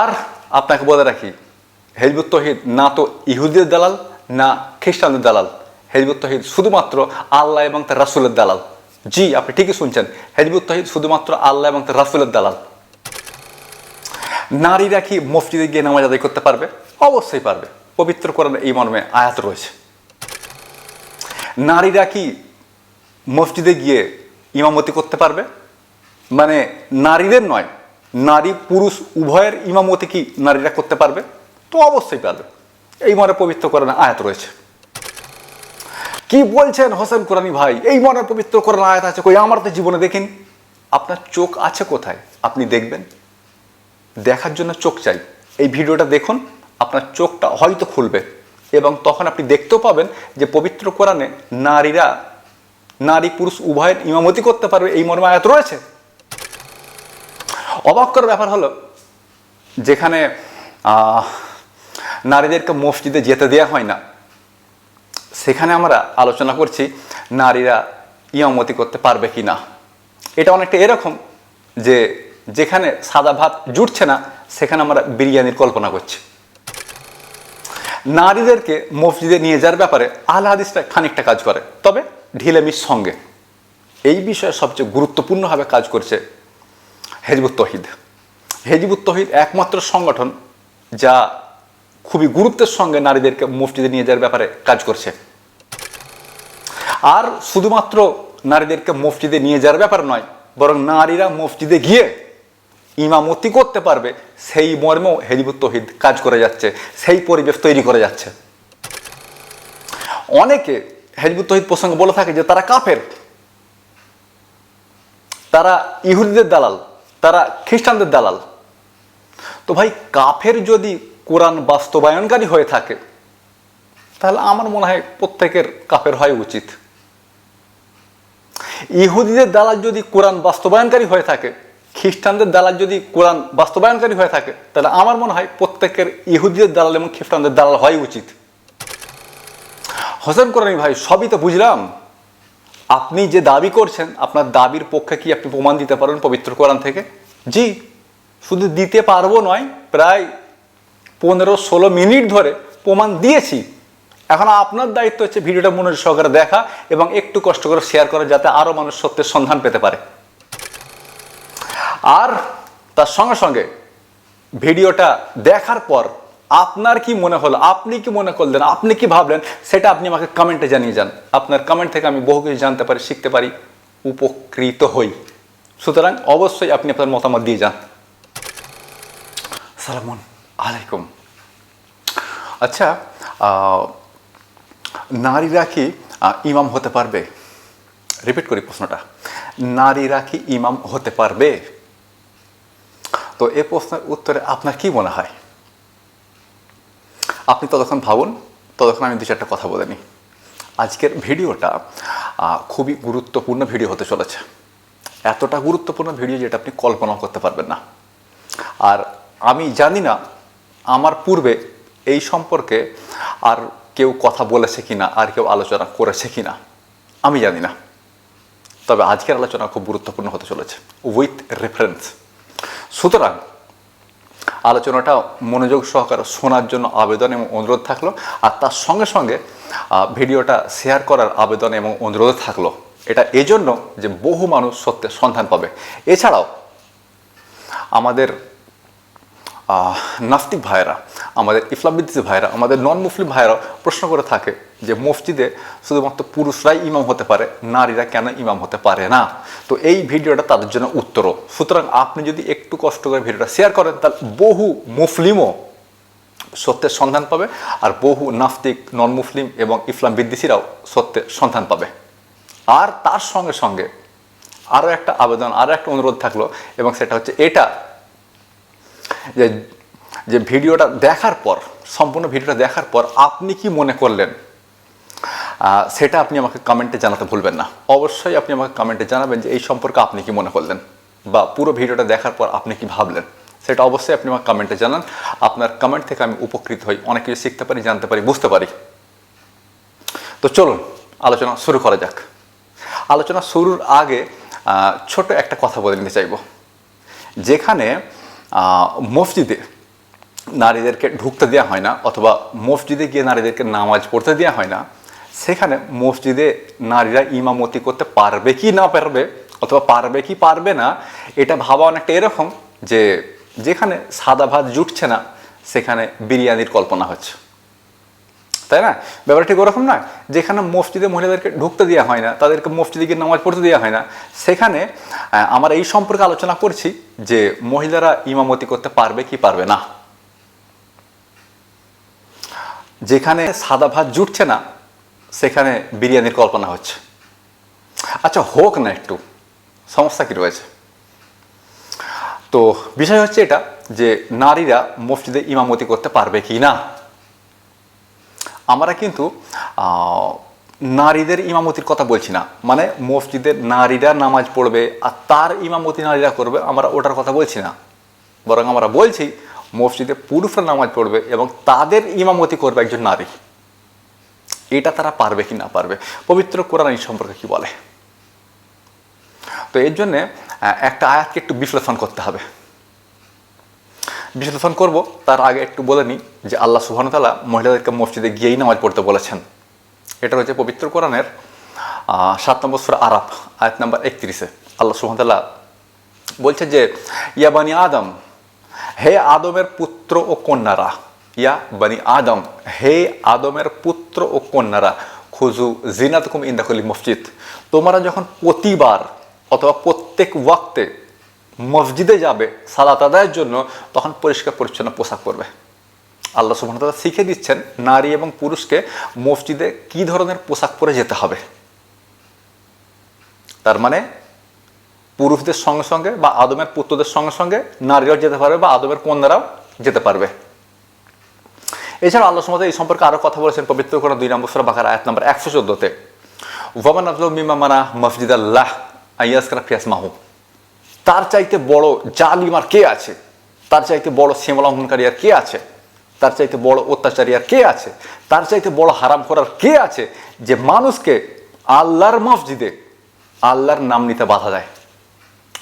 আর আপনাকে বলে রাখি, হেজবুত তহিদ না তো ইহুদিদের দালাল, না খ্রিস্টানদের দালাল। হেজবুত তহিদ শুধুমাত্র আল্লাহ এবং তার রাসুলের দালাল। জি, আপনি ঠিকই শুনছেন, হেজবুত তহিদ শুধুমাত্র আল্লাহ এবং তার রাসুলের দালাল। নারীরা কি মসজিদে গিয়ে নামাজ আদায় করতে পারবে? অবশ্যই পারবে। পবিত্র কোরআনে এই মর্মে আয়াত রয়েছে। নারীরা কি মসজিদে গিয়ে ইমামতি করতে পারবে? মানে নারীদের নয় নারী পুরুষ উভয়ের ইমামতি কি নারীরা করতে পারবে? তো অবশ্যই পারবে। এই মনে পবিত্র কোরআনে আয়াত রয়েছে। কি বলছেন হোসেন কোরআনি ভাই? এই মনে পবিত্র কোরআন আয়াত আছে কই? আমার তো জীবনে দেখিনি। আপনার চোখ আছে কোথায়? আপনি দেখবেন। দেখার জন্য চোখ চাই। এই ভিডিওটা দেখুন, আপনার চোখটা হয়তো খুলবে এবং তখন আপনি দেখতেও পাবেন যে পবিত্র কোরআনে নারীরা, নারী পুরুষ উভয়ের ইমামতি করতে পারবে। এই মর্মে আয়াত রয়েছে? অবাক করার ব্যাপার হলো, যেখানে নারীদেরকে মসজিদে যেতে দেওয়া হয় না, সেখানে আমরা আলোচনা করছি নারীরা ইমামতি করতে পারবে কি না এটা অনেকটা এরকম যে, যেখানে সাদা ভাত জুটছে না, সেখানে আমরা বিরিয়ানির কল্পনা করছি। নারীদেরকে মসজিদে নিয়ে যাওয়ার ব্যাপারে আল হাদিসটা খানিকটা কাজ করে, তবে ঢিলেমির সঙ্গে। এই বিষয়ে সবচেয়ে গুরুত্বপূর্ণভাবে কাজ করছে হেজবুত তহিদ। হেজবুত তহিদ একমাত্র সংগঠন যা খুবই গুরুত্বের সঙ্গে নারীদেরকে মসজিদে নিয়ে যাওয়ার ব্যাপারে কাজ করছে। আর শুধুমাত্র নারীদেরকে মসজিদে নিয়ে যাওয়ার ব্যাপার নয়, বরং নারীরা মসজিদে গিয়ে ইমামতি করতে পারবে, সেই মর্মেও হেজিবুত তহিদ কাজ করে যাচ্ছে, সেই পরিবেশ তৈরি করে যাচ্ছে। অনেকে হেজবুত তহিদ প্রসঙ্গে বলে থাকে যে তারা কাফের, তারা ইহুদিদের দালাল তারা খ্রিস্টানদের দালাল। তো ভাই, কাফের যদি কোরআন বাস্তবায়নকারী হয়ে থাকে, তাহলে আমার মনে হয় প্রত্যেকের কাফের হয় উচিত। ইহুদিদের দালাল যদি কোরআন বাস্তবায়নকারী হয়ে থাকে, খ্রিস্টানদের দালাল যদি কোরআন বাস্তবায়নকারী হয়ে থাকে, তাহলে আমার মনে হয় প্রত্যেকের ইহুদিদের দালাল এবং খ্রিস্টানদের দালাল হয় উচিত। হোসেন কোরআনী ভাই, সবই তো বুঝলাম। আপনি যে দাবি করছেন, আপনার দাবির পক্ষে কি আপনি প্রমাণ দিতে পারেন পবিত্র কোরআন থেকে? জি, শুধু দিতে পারব নয়, প্রায় পনেরো ষোলো মিনিট ধরে প্রমাণ দিয়েছি। এখন আপনার দায়িত্ব হচ্ছে ভিডিওটা মনোযোগ সহকারে দেখা এবং একটু কষ্ট করে শেয়ার করা যাতে আরও মানুষ সত্যের সন্ধান পেতে পারে। আর তার সঙ্গে সঙ্গে ভিডিওটা দেখার পর আপনার কি মনে হলো, আপনি কি মনে করলেন, আপনি কি ভাবলেন, সেটা আপনি আমাকে কমেন্টে জানিয়ে যান। আপনার কমেন্ট থেকে আমি বহু কিছু জানতে পারি, শিখতে পারি, উপকৃত হই। সুতরাং অবশ্যই আপনি আপনার মতামত দিয়ে যান। সালামুন আলাইকুম। আচ্ছা নারীরা কি ইমাম হতে পারবে? রিপিট করি প্রশ্নটা। নারীরা কি ইমাম হতে পারবে? তো এ প্রশ্নের উত্তরে আপনার কি মনে হয়? আপনি ততক্ষণ ভাবুন, ততক্ষণ আমি দু চারটা কথা বলে নিই। আজকের ভিডিওটা খুবই গুরুত্বপূর্ণ ভিডিও হতে চলেছে। এতটা গুরুত্বপূর্ণ ভিডিও যেটা আপনি কল্পনাও করতে পারবেন না। আর আমি জানি না আমার পূর্বে এই সম্পর্কে আর কেউ কথা বলেছে কিনা, আর কেউ আলোচনা করেছে কিনা, আমি জানি না। তবে আজকের আলোচনা খুব গুরুত্বপূর্ণ হতে চলেছে উইথ রেফারেন্স সুতরাং আলোচনাটা মনোযোগ সহকারে শোনার জন্য আবেদন এবং অনুরোধ থাকল, আর তার সঙ্গে সঙ্গে ভিডিওটা শেয়ার করার আবেদন এবং অনুরোধ থাকল। এটা এজন্য যে বহু মানুষ সত্যের সন্ধান পাবে। এছাড়াও, আমাদের নাস্তিক ভাইয়েরা, আমাদের ইসলামবিদ্যি ভাইয়েরা, আমাদের নন মুসলিম ভাইয়েরা প্রশ্ন করে থাকে যে মসজিদে শুধুমাত্র পুরুষরাই ইমাম হতে পারে, নারীরা কেন ইমাম হতে পারে না? তো এই ভিডিওটা তাদের জন্য উত্তরও সুতরাং আপনি যদি একটু কষ্ট করে ভিডিওটা শেয়ার করেন, তাহলে বহু মুসলিমও সত্যের সন্ধান পাবে আর বহু নাস্তিক নন মুসলিম এবং ইসলাম বিদ্বেষীরাও সত্যের সন্ধান পাবে। আর তার সঙ্গে সঙ্গে আরও একটা আবেদন আরও একটা অনুরোধ থাকল, এবং সেটা হচ্ছে এটা যে যে ভিডিওটা দেখার পর, সম্পূর্ণ ভিডিওটা দেখার পর আপনি কি মনে করলেন? সেটা আপনি আমাকে কমেন্টে জানাতে ভুলবেন না। অবশ্যই আপনি আমাকে কমেন্টে জানাবেন যে এই সম্পর্কে আপনি কি মনে করলেন, বা পুরো ভিডিওটা দেখার পর আপনি কি ভাবলেন। সেটা অবশ্যই আপনি আমাকে কমেন্টে জানান। আপনার কমেন্ট থেকে আমি উপকৃত হই। অনেক কিছু শিখতে পারি, জানতে পারি, বুঝতে পারি। তো চলুন, আলোচনা শুরু করা যাক। আলোচনা শুরুর আগে ছোট একটা কথা বলে নিতে চাইব। যেখানে মসজিদে নারীদেরকে ঢুকতে দেওয়া হয় না, অথবা মসজিদে গিয়ে নারীদেরকে নামাজ পড়তে দেওয়া হয় না, সেখানে মসজিদে নারীরা ইমামতি করতে পারবে কি না পারবে, অথবা পারবে কি পারবে না, এটা ভাবা অনেকটা এরকম যে, যেখানে সাদা ভাত জুটছে না, সেখানে বিরিয়ানির কল্পনা হচ্ছে। তাই না? ব্যাপারটা ঠিক ওরকম নয়, যেখানে মসজিদে মহিলাদেরকে ঢুকতে দেওয়া হয় না, তাদেরকে মসজিদে গিয়ে নামাজ পড়তে দেওয়া হয় না। সেখানে আমরা এই সম্পর্কে আলোচনা করছি যে মহিলারা ইমামতি করতে পারবে কি পারবে না। যেখানে সাদা ভাত জুটছে না, সেখানে বিরিয়ানির কল্পনা হচ্ছে। আচ্ছা হোক না একটু, সমস্যা কি রয়েছে? তো, বিষয় হচ্ছে এটা যে নারীরা মসজিদে ইমামতি করতে পারবে কি না? আমরা কিন্তু নারীদের ইমামতির কথা বলছি না। মানে মসজিদের নারীরা নামাজ পড়বে আর তার ইমামতি নারীরা করবে, আমরা ওটার কথা বলছি না। বরং আমরা বলছি, মসজিদে পুরুষরা নামাজ পড়বে এবং তাদের ইমামতি করবে একজন নারী। এটা তারা পারবে কি না পারবে? পবিত্র কোরআন এই সম্পর্কে কি বলে? তো এর জন্যে একটা আয়াতকে একটু বিশ্লেষণ করতে হবে। বিশ্লেষণ করব, তার আগে একটু বলে নিই যে আল্লাহ সুহানতালা মহিলাদেরকে মসজিদে গিয়েই নামাজ পড়তে বলেছেন। এটা হচ্ছে পবিত্র কোরআনের সাত নম্বর সুরা আরাফ, আয়াত নাম্বার একত্রিশে। আল্লাহ সুহানতাল্লাহ বলছে যে, ইয়া বানি আদম, হে আদমের পুত্র ও কন্যারা, ইয়া বানি আদম, হে আদমের পুত্র ও কন্যারা খুজু জিনাতকুম ইন্দাকলি মসজিদ, তোমরা যখন প্রতিবার অথবা প্রত্যেক ওয়াক্তে মসজিদে যাবে, সালাত আদায়ের জন্য, তখন পরিষ্কার পরিচ্ছন্ন পোশাক পরবে। আল্লাহ সুবহান তাআলা শিখে দিচ্ছেন নারী এবং পুরুষকে মসজিদে কি ধরনের পোশাক পরে যেতে হবে। তার মানে পুরুষদের সঙ্গে সঙ্গে বা আদমের পুত্রদের সঙ্গে সঙ্গে নারীরাও যেতে পারবে বা আদমের কন্যারাও যেতে পারবে। এছাড়া আল্লাহ সুমত এই সম্পর্কে আরও কথা বলেছেন পবিত্র কোরআন দুই নম্বর সুরা বাকার আয়াত নম্বর একশো চোদ্দোতে। ওয়ামান আদল মিমা মানা মসজিদ আল্লাহ আইয়াসকারা ফিয়াস মাহু তার চাইতে বড় জালিম আর কে আছে? তার চাইতে বড় সীমালঙ্ঘনকারী আর কে আছে? তার চাইতে বড় অত্যাচারী আর কে আছে? তার চাইতে বড় হারাম করার কে আছে যে মানুষকে আল্লাহর মসজিদে আল্লাহর নাম নিতে বাধা দেয়?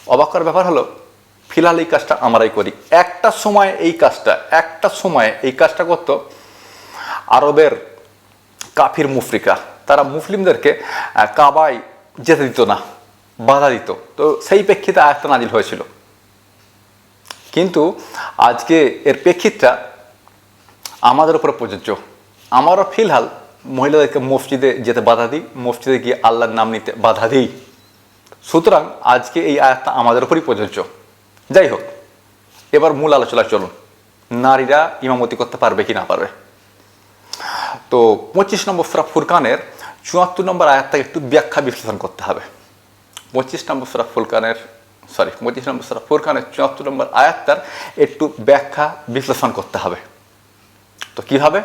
অবাক করার ব্যাপার হলো, ফিলহাল এই কাজটা আমরাই করি। একটা সময় এই কাজটা, একটা সময় এই কাজটা করতো আরবের কাফির মুফরিকা। তারা মুসলিমদেরকে কাবায় যেতে দিত না। বাধা দিত। তো সেই প্রেক্ষিতে আয়াতটা নাজিল হয়েছিল। কিন্তু আজকে এর প্রেক্ষিতটা আমাদের উপরে প্রযোজ্য। আমারও ফিলহাল মহিলাদেরকে মসজিদে যেতে বাধা দিই, মসজিদে গিয়ে আল্লাহর নাম নিতে বাধা দিই। সুতরাং আজকে এই আয়াতটা আমাদের উপরই প্রযোজ্য। যাই হোক, এবার মূল আলোচনা চলুন। নারীরা ইমামতি করতে পারবে কি না পারবে? তো পঁচিশ নম্বর সুরা ফুরকানের চুয়াত্তর নম্বর আয়াতটাকে একটু ব্যাখ্যা বিশ্লেষণ করতে হবে। পঁচিশ নম্বর সুরা ফুরকানের সরি পঁচিশ নম্বর সুরা ফুরকানের চুয়াত্তর নম্বর আয়াতটার একটু ব্যাখ্যা বিশ্লেষণ করতে হবে। তো কীভাবে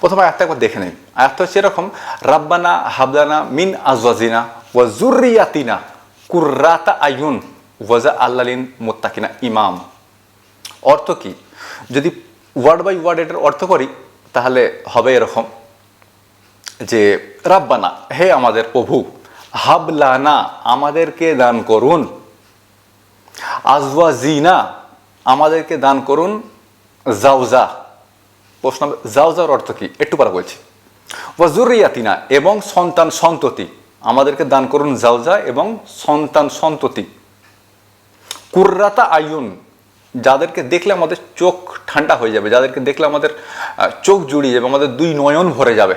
প্রথমে আয়াতটা একবার দেখে নিন। আয়াতটা হচ্ছে এরকম, রাব্বানা হাবদানা মিন আজওয়াজিনা ওয়া জুররিয়াতিনা কুররাতা আয়ুন ওয়াজা আল্লালিন মুত্তাকিনা ইমাম। অর্থ কি? যদি ওয়ার্ড বাই ওয়ার্ড এটার অর্থ করি, তাহলে হবে এরকম যে, রাব্বানা, হে আমাদের প্রভু হাবলানা, আমাদেরকে দান করুন। আজওয়া জিনা, আমাদেরকে দান করুন। জাউজা প্রশ্ন জাউজার অর্থ কি? একটু পরে বলছি। ওয়াজুরিয়াতিনা এবং সন্তান সন্ততি, আমাদেরকে দান করুন জাউজা এবং সন্তান সন্ততি। কুর্রাতা আয়ুন যাদেরকে দেখলে আমাদের চোখ ঠান্ডা হয়ে যাবে, যাদেরকে দেখলে আমাদের চোখ জুড়িয়ে যাবে, আমাদের দুই নয়ন ভরে যাবে,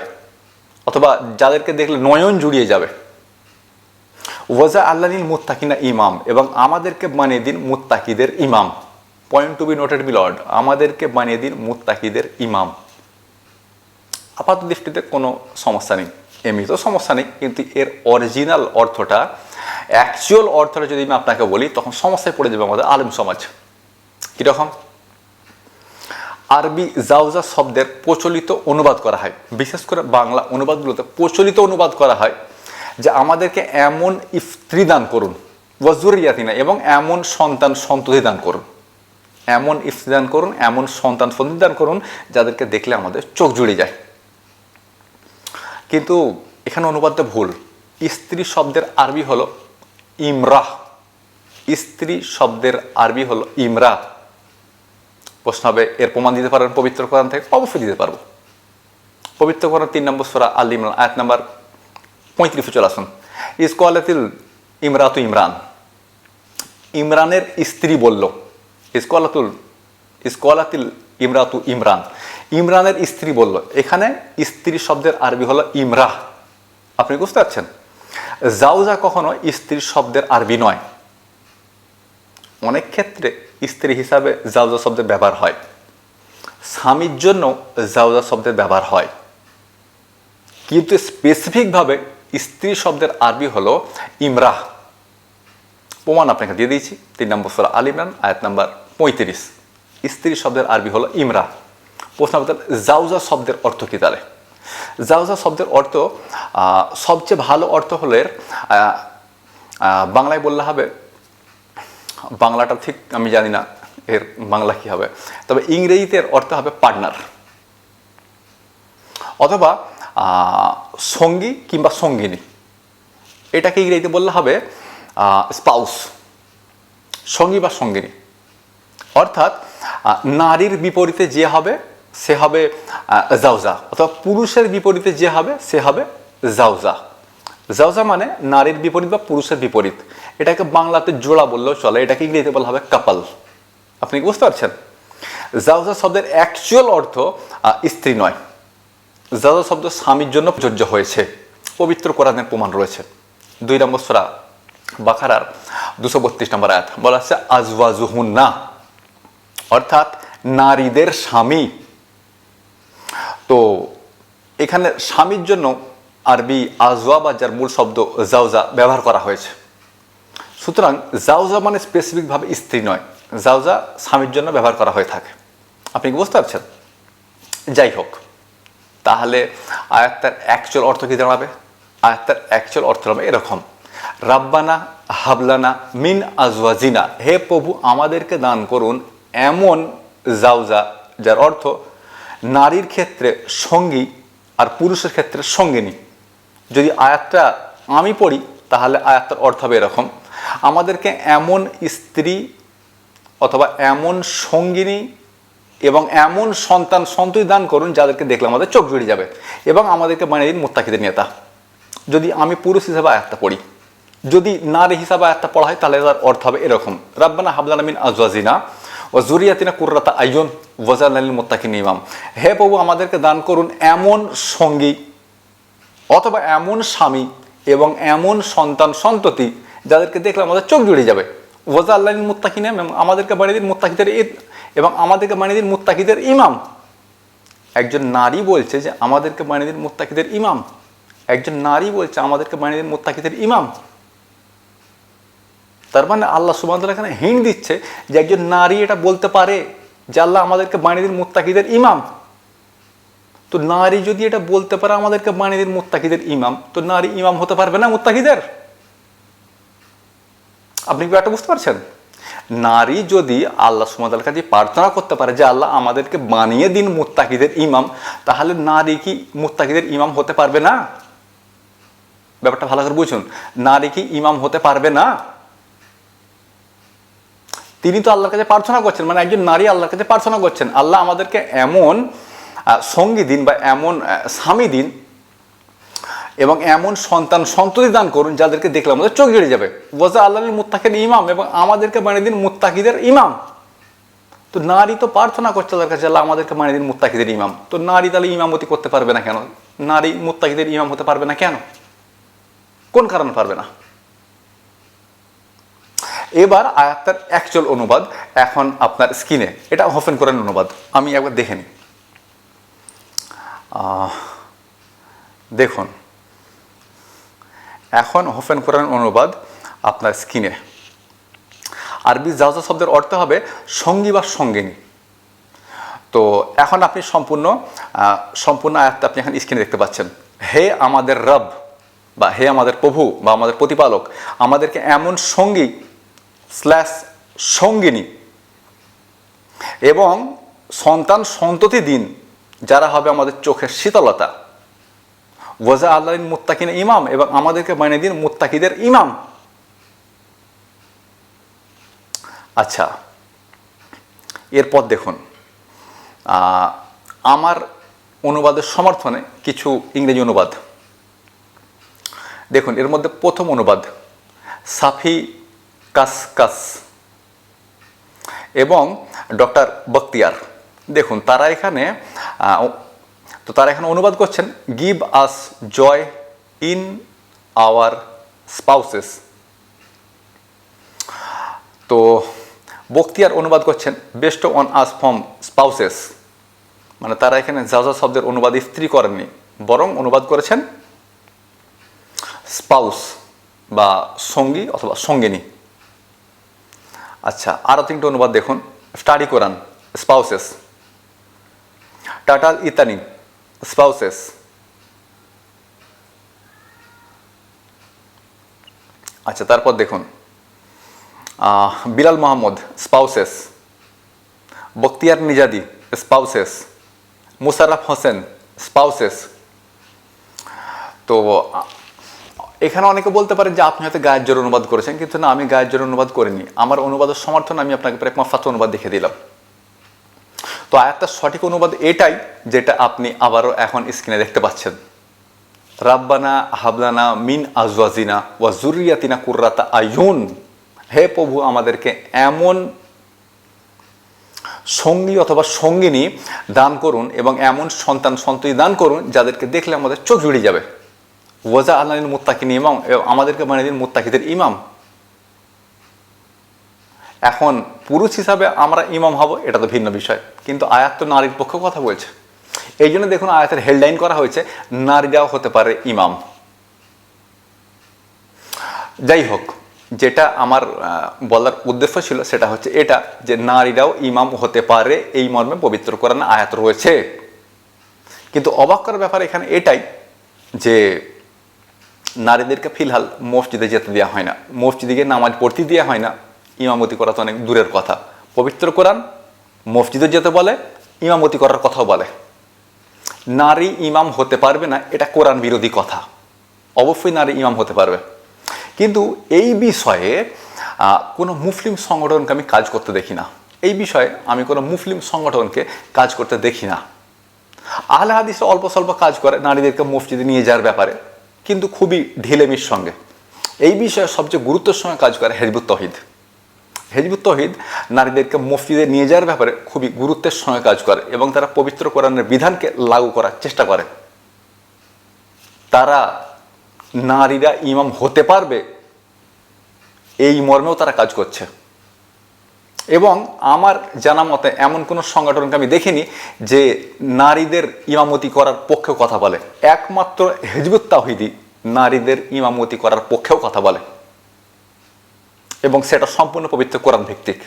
অথবা যাদেরকে দেখলে নয়ন জুড়িয়ে যাবে। ওয়াজা আল্লাহিল মুত্তাকিনা ইমাম এবং আমাদেরকে বানিয়ে দিন মুত্তাকিদের ইমাম। পয়েন্ট টু বি নোটেড বিলড আমাদেরকে বানিয়ে দিন মুত্তাকিদের ইমাম। আপাত দৃষ্টিতে কোনো সমস্যা নেই। এমনিতেও সমস্যা নেই, কিন্তু এর অরিজিনাল অর্থটা অ্যাকচুয়াল অর্থটা যদি আমি আপনাকে বলি, তখন সমস্যায় পড়ে যাবে আমাদের আলেম সমাজ। কীরকম? আরবি জাউজা শব্দের প্রচলিত অনুবাদ করা হয়। বিশেষ করে বাংলা অনুবাদগুলোতে প্রচলিত অনুবাদ করা হয়। যে আমাদেরকে এমন স্ত্রী দান করুন ওয়াজুরিয়াতিনা এবং এমন সন্তান সন্ততি দান করুন। এমন স্ত্রী দান করুন, এমন সন্তান সন্ততি দান করুন, যাদেরকে দেখলে আমাদের চোখ জুড়ে যায়। কিন্তু এখানে অনুবাদটা ভুল। স্ত্রী শব্দের আরবি হলো ইমরাহ। স্ত্রী শব্দের আরবি হলো ইমরা প্রশ্ন হবে, এর প্রমাণ দিতে পারবেন পবিত্র কোরআন থেকে? অবশ্যই দিতে পারব। পবিত্র কোরআন তিন নম্বর সোরা আল ইমরান, আয়াত নাম্বার পঁয়ত্রিশে চলে আসুন ইসকলাতিল ইমরাতু ইমরান। ইমরানের স্ত্রী বলল ইসকলাতুল ইসকলাতিল ইমরাতু ইমরান। ইমরানের স্ত্রী বলল, এখানে স্ত্রী শব্দের আরবি হলো ইমরাহ। আপনি বুঝতে পারছেন? জাউজা কখনো স্ত্রী শব্দের আরবি নয়। অনেক ক্ষেত্রে স্ত্রী হিসাবে জাউজা শব্দের ব্যবহার হয়। স্বামীর জন্য জাউজা শব্দের ব্যবহার হয়। কিন্তু স্পেসিফিকভাবে স্ত্রী শব্দের আরবি হলো ইমরাহ। প্রমাণ আপনাকে দিয়ে দিয়েছি। তিন নম্বর সোলা আল ইমরান, আয়াত নাম্বার পঁয়ত্রিশ। স্ত্রী শব্দের আরবি হলো ইমরাহ। প্রশ্ন আমাদের জাউজা শব্দের অর্থ কী তাহলে? জাউজা শব্দের অর্থ সবচেয়ে ভালো অর্থ হলো বাংলায় বললে হবে, বাংলাটা ঠিক আমি জানি না এর বাংলা কী হবে। তবে ইংরেজিতে এর অর্থ হবে পার্টনার। অথবা সঙ্গী কিংবা সঙ্গিনী। এটাকে ইংরেজিতে বললে হবে স্পাউস সঙ্গী বা সঙ্গিনী। অর্থাৎ নারীর বিপরীতে যে হবে, সে হবে জাউজা অথবা পুরুষের বিপরীতে যে হবে, সে হবে জাউজা জাউজা মানে নারীর বিপরীত বা পুরুষের বিপরীত। এটাকে বাংলাতে জোড়া বললেও চলে, এটাকে ইংরেজিতে বলা হবে কাপাল আপনি বুঝতে পারছেন? জাউজা শব্দের অ্যাকচুয়াল অর্থ স্ত্রী নয়। জাউজা শব্দ স্বামীর জন্য প্রযোজ্য হয়েছে। পবিত্র কোরআনের প্রমাণ রয়েছে। দুই নম্বর সোরা বাখারার দুশো বত্রিশ নম্বর আয়াত। বলা হচ্ছে আজওয়াজুহুন না অর্থাৎ নারীদের স্বামী। তো এখানে স্বামীর জন্য আরবি আজওয়া বা যার মূল শব্দ জাউজা ব্যবহার করা হয়েছে। সুতরাং জাউজা মানে স্পেসিফিকভাবে স্ত্রী নয়। জাউজা স্বামীর জন্য ব্যবহার করা হয়ে থাকে। আপনি কি বুঝতে পারছেন? যাই হোক। তাহলে আয়াত্তার অ্যাকচুয়াল অর্থ কি দাঁড়াবে? আয়াত্তার অ্যাকচুয়াল অর্থ হবে এরকম। রাব্বানা হাবলানা মিন আজওয়াজিনা। হে প্রভু, আমাদেরকে দান করুন এমন জাউজা যার অর্থ নারীর ক্ষেত্রে সঙ্গী আর পুরুষের ক্ষেত্রে সঙ্গিনী। যদি আয়াতটা আমি পড়ি, তাহলে আয়াতটার অর্থ হবে এরকম, আমাদেরকে এমন স্ত্রী অথবা এমন সঙ্গিনী এবং এমন সন্তান সন্ততি দান করুন যাদেরকে দেখলে আমাদের চোখ জুড়ে যাবে এবং আমাদেরকে বানিয়ে দিন মোত্তাকিদের নেতা যদি আমি পুরুষ হিসাবে আয়াতটা পড়ি, যদি নারী হিসাবে আয়াতটা পড়া হয়, তাহলে তার অর্থ হবে এরকম। রাব্বানা হাবলানা মিন আজওয়াজিনা ও জুরিয়াতিনা কুর্রাতা আইয়ন ওয়াজাল আলীল মোত্তাকিন ইমাম। হে প্রভু, আমাদেরকে দান করুন এমন সঙ্গী অথবা এমন স্বামী এবং এমন সন্তান সন্ততি যাদেরকে দেখলে আমাদের চোখ জুড়ে যাবে। ওয়াজা আল্লাহ মুত্তাকিন, এবং আমাদেরকে বানিয়ে দিন মুত্তাকিদের ঈদ, এবং আমাদেরকে বানিয়ে দিন মুত্তাকিদের ইমাম। একজন নারী বলছে যে, আমাদেরকে বানিয়ে দিন মুত্তাকিদের ইমাম। একজন নারী বলছে, আমাদেরকে বানিয়ে দিন মুত্তাকিদের ইমাম। তার মানে আল্লাহ সুবাহ এখানে হিন্ট দিচ্ছে যে, একজন নারী এটা বলতে পারে যে, আল্লাহ আমাদেরকে বানিয়ে দিন মুত্তাকিদের ইমাম। তো নারী যদি এটা বলতে পারে, আমাদেরকে বানিয়ে দিন মুত্তাকিদের ইমাম। তো নারী ইমাম হতে পারবে না মুত্তাকিদের? আপনি কি ব্যাপারটা বুঝতে পারছেন? নারী যদি আল্লাহ সুমাদার কাছে প্রার্থনা করতে পারে যে আল্লাহ আমাদেরকে বানিয়ে দিন মুত্তাকিদের ইমাম, তাহলে নারী কি মুত্তাকিদের ইমাম হতে পারবে না? ব্যাপারটা ভালো করে বুঝুন। নারী কি ইমাম হতে পারবে না? তিনি তো আল্লাহর কাছে প্রার্থনা করছেন মানে একজন নারী আল্লাহর কাছে প্রার্থনা করছেন। আল্লাহ আমাদেরকে এমন সঙ্গী দিন বা এমন স্বামী দিন এবং এমন সন্তান সন্ততি দান করুন যাদেরকে দেখলে আমাদের চোখ জেড়ে যাবে। ওয়াজা আল্লাহ মুত্তাকির ইমাম এবং আমাদেরকে বানিয়ে দিন মুত্তাকিদের ইমাম। তো নারী তো প্রার্থনা করছে তাদের কাছে, আল্লাহ আমাদেরকে বানিয়ে দিন মুত্তাকিদের ইমাম। তো নারী তাহলে ইমামতি করতে পারবে না কেন? নারী মুত্তাকিদের ইমাম হতে পারবে না কেন? কোন কারণে পারবে না? এবার আয়াতটার অ্যাকচুয়াল অনুবাদ এখন আপনার স্ক্রিনে। এটা হোফেন করেন অনুবাদ। আমি একবার দেখে নিই। দেখুন। এখন হোফেন কোরআন অনুবাদ আপনার স্কিনে আরবি জাওজা শব্দের অর্থ হবে সঙ্গী বা সঙ্গিনী। তো এখন আপনি সম্পূর্ণ সম্পূর্ণ আয়াতটা আপনি এখন স্ক্রিনে দেখতে পাচ্ছেন। হে আমাদের রব বা হে আমাদের প্রভু বা আমাদের প্রতিপালক, আমাদেরকে এমন সঙ্গী স্ল্যাশ সঙ্গিনী এবং সন্তান সন্ততি দিন, যারা হবে আমাদের চোখের শীতলতা। ওয়াজা আল্লাহ মুত্তাকিন ইমাম এবং আমাদেরকে বানিয়ে দিন মুত্তাকিদের ইমাম। আচ্ছা এরপর দেখুন আমার অনুবাদের সমর্থনে কিছু ইংরেজি অনুবাদ। দেখুন, এর মধ্যে প্রথম অনুবাদ, সাফি কাসকাস এবং ডক্টর বক্তিয়ার দেখুন, তারা এখানে তো তারা এখানে অনুবাদ করছেন give us joy in our spouses তো বক্তিয়ার অনুবাদ করছেন best on us from spouses মানে তারা এখানে যাজা শব্দের অনুবাদ স্ত্রী করেননি, বরং অনুবাদ করেছেন স্পাউস বা সঙ্গী অথবা সঙ্গিনী। আচ্ছা আরও তিনটে অনুবাদ দেখুন। Study Quran spouses. টাটাল ইতানি। স্পাউসেস আচ্ছা তারপর দেখুন। Bilal Mohammad spouses Bakhtiar Nizadi spouses Musharraf Hossain spouses তো এখানে অনেকে বলতে পারেন যে, আপনি হয়তো গায়ের জোর অনুবাদ করেছেন, কিন্তু না, আমি গায়ের জোর অনুবাদ করিনি। আমার অনুবাদের সমর্থন আমি আপনাকে প্রায় মাফাত অনুবাদ দেখে দিলাম। তো আয়াতটার সঠিক অনুবাদ এটাই যেটা আপনি আবারও এখন স্ক্রিনে দেখতে পাচ্ছেন। রাব্বানা হাবলানা মিন আজওয়াজিনা ওয়া জুরিয়াতিনা কুর্রাতা আয়ুন হে প্রভু আমাদেরকে এমন সঙ্গী অথবা সঙ্গিনী দান করুন এবং এমন সন্তান সন্ততি দান করুন যাদেরকে দেখলে আমাদের চোখ জুড়ে যাবে। ওয়াজা আল্লাহ মুত্তাকিন ইমাম আমাদেরকে বানিয়ে দিন মুত্তাকিদের ইমাম। এখন পুরুষ হিসাবে আমরা ইমাম হব, এটা তো ভিন্ন বিষয়। কিন্তু আয়াত তো নারীর পক্ষে কথা বলছে। এই জন্য দেখুন আয়াতের হেডলাইন করা হয়েছে, নারীরাও হতে পারে ইমাম। যাই হোক, যেটা আমার বলার উদ্দেশ্য ছিল সেটা হচ্ছে এটা, যে নারীরাও ইমাম হতে পারে এই মর্মে পবিত্র কোরআন আয়াত রয়েছে। কিন্তু অবাক করার ব্যাপার এখানে এটাই যে নারীদেরকে ফিলহাল মসজিদে যেতে দেওয়া হয় না। মসজিদে গিয়ে নামাজ পড়তে দেওয়া হয় না। ইমামতি করা তো অনেক দূরের কথা। পবিত্র কোরআন মসজিদে যেতে বলে, ইমামতি করার কথাও বলে। নারী ইমাম হতে পারবে না, এটা কোরআন বিরোধী কথা। অবশ্যই নারী ইমাম হতে পারবে। কিন্তু এই বিষয়ে কোনো মুসলিম সংগঠনকে আমি কাজ করতে দেখি না। এই বিষয়ে আমি কোনো মুসলিম সংগঠনকে কাজ করতে দেখি না। আহলে হাদিসরা অল্প স্বল্প কাজ করে, নারীদেরকে মসজিদে নিয়ে যাওয়ার ব্যাপারে। কিন্তু খুবই ঢিলেমির সঙ্গে। এই বিষয়ে সবচেয়ে গুরুত্বের সঙ্গে কাজ করে হেজবুত তহিদ। হেজবুত তহিদ নারীদেরকে মসজিদে নিয়ে যাওয়ার ব্যাপারে খুবই গুরুত্বের সঙ্গে কাজ করে এবং তারা পবিত্র কোরআনের বিধানকে লাগু করার চেষ্টা করে। তারা নারীরা ইমাম হতে পারবে, এই মর্মেও তারা কাজ করছে। এবং আমার জানা মতে এমন কোনো সংগঠনকে আমি দেখিনি যে নারীদের ইমামতি করার পক্ষেও কথা বলে। একমাত্র হেজবুত তাহিদি নারীদের ইমামতি করার পক্ষেও কথা বলে। এবং সেটা সম্পূর্ণ পবিত্র কোরআন ভিত্তিক।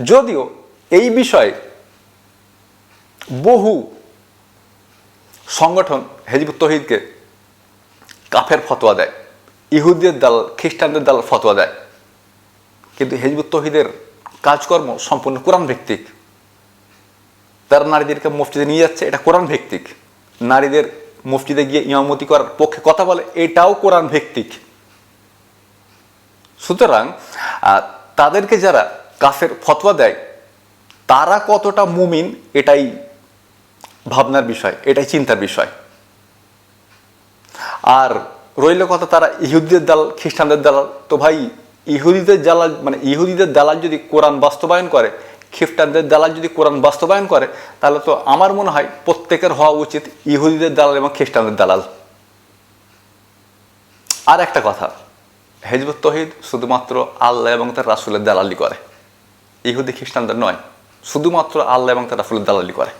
যদিও এই বিষয়ে বহু সংগঠন হেজবুত তহিদকে কাফের ফতোয়া দেয়, ইহুদিদের দল, খ্রিস্টানদের দল ফতোয়া দেয়। কিন্তু হেজবুত তহিদের কাজকর্ম সম্পূর্ণ কোরআন ভিত্তিক। তারা নারীদেরকে মসজিদে নিয়ে যাচ্ছে, এটা কোরআন ভিত্তিক। নারীদের মসজিদে গিয়ে ইমামতি করার পক্ষে কথা বলে, এটাও কোরআন ভিত্তিক। সুতরাং তাদেরকে যারা কাফের ফতোয়া দেয়, তারা কতটা মুমিন এটাই ভাবনার বিষয়, এটাই চিন্তার বিষয়। আর রইল কথা তারা ইহুদিদের দালাল, খ্রিস্টানদের দালাল, তো ভাই ইহুদিদের দালাল মানে ইহুদিদের দালাল যদি কোরআন বাস্তবায়ন করে, খ্রিস্টানদের দালাল যদি কোরআন বাস্তবায়ন করে, তাহলে তো আমার মনে হয় প্রত্যেকের হওয়া উচিত ইহুদিদের দালাল এবং খ্রিস্টানদের দালাল। আর একটা কথা হেজবুত তহিদ শুধুমাত্র আল্লাহ এবং তার রাসুলের দালালি করে। ইহুদি খ্রিস্টানদের নয়, শুধুমাত্র আল্লাহ এবং তার রাসুলের দালালি করে।